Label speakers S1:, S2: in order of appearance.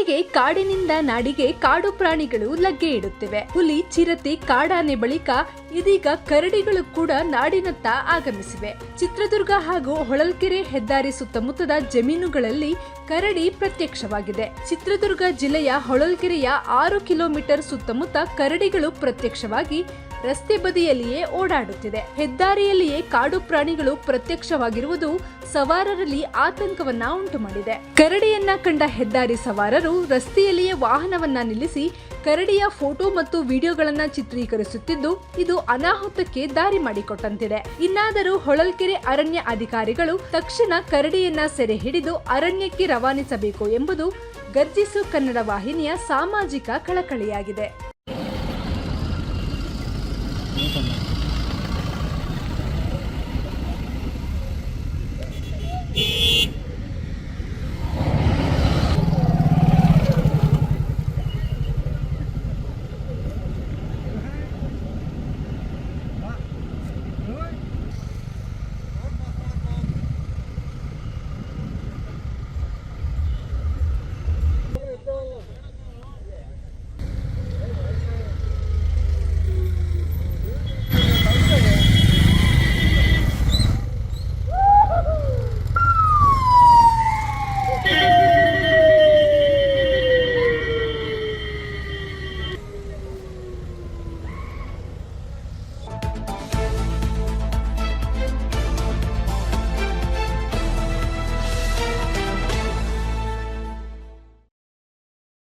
S1: ಇತ್ತೀಚೆಗೆ ಕಾಡಿನಿಂದ ನಾಡಿಗೆ ಕಾಡು ಪ್ರಾಣಿಗಳು ಲಗ್ಗೆ ಇಡುತ್ತಿವೆ. ಹುಲಿ, ಚಿರತೆ, ಕಾಡಾನೆ ಬಳಿಕ ಇದೀಗ ಕರಡಿಗಳು ಕೂಡ ನಾಡಿನತ್ತ ಆಗಮಿಸಿವೆ. ಚಿತ್ರದುರ್ಗ ಹಾಗೂ ಹೊಳಲ್ಕೆರೆ ಹೆದ್ದಾರಿ ಸುತ್ತಮುತ್ತದ ಜಮೀನುಗಳಲ್ಲಿ ಕರಡಿ ಪ್ರತ್ಯಕ್ಷವಾಗಿದೆ. ಚಿತ್ರದುರ್ಗ ಜಿಲ್ಲೆಯ ಹೊಳಲ್ಕೆರೆಯ ಆರು ಕಿಲೋಮೀಟರ್ ಸುತ್ತಮುತ್ತ ಕರಡಿಗಳು ಪ್ರತ್ಯಕ್ಷವಾಗಿ ರಸ್ತೆ ಬದಿಯಲ್ಲಿಯೇ ಓಡಾಡುತ್ತಿದೆ. ಹೆದ್ದಾರಿಯಲ್ಲಿಯೇ ಕಾಡು ಪ್ರಾಣಿಗಳು ಪ್ರತ್ಯಕ್ಷವಾಗಿರುವುದು ಸವಾರರಲ್ಲಿ ಆತಂಕವನ್ನ ಉಂಟು ಮಾಡಿದೆ ಕರಡಿಯನ್ನ ಕಂಡ ಹೆದ್ದಾರಿ ಸವಾರರು ಯುವಕರು ರಸ್ತೆಯಲ್ಲಿಯೇ ವಾಹನವನ್ನ ನಿಲ್ಲಿಸಿ ಕರಡಿಯ ಫೋಟೋ ಮತ್ತು ವಿಡಿಯೋಗಳನ್ನು ಚಿತ್ರೀಕರಿಸುತ್ತಿದ್ದು, ಇದು ಅನಾಹುತಕ್ಕೆ ದಾರಿ ಮಾಡಿಕೊಟ್ಟಂತಿದೆ. ಇನ್ನಾದರೂ ಹೊಳಲ್ಕೆರೆ ಅರಣ್ಯ ಅಧಿಕಾರಿಗಳು ತಕ್ಷಣ ಕರಡಿಯನ್ನ ಸೆರೆ ಹಿಡಿದು ಅರಣ್ಯಕ್ಕೆ ರವಾನಿಸಬೇಕು ಎಂಬುದು ಗರ್ಜಿಸು ಕನ್ನಡ ವಾಹಿನಿಯ ಸಾಮಾಜಿಕ ಕಳಕಳಿಯಾಗಿದೆ.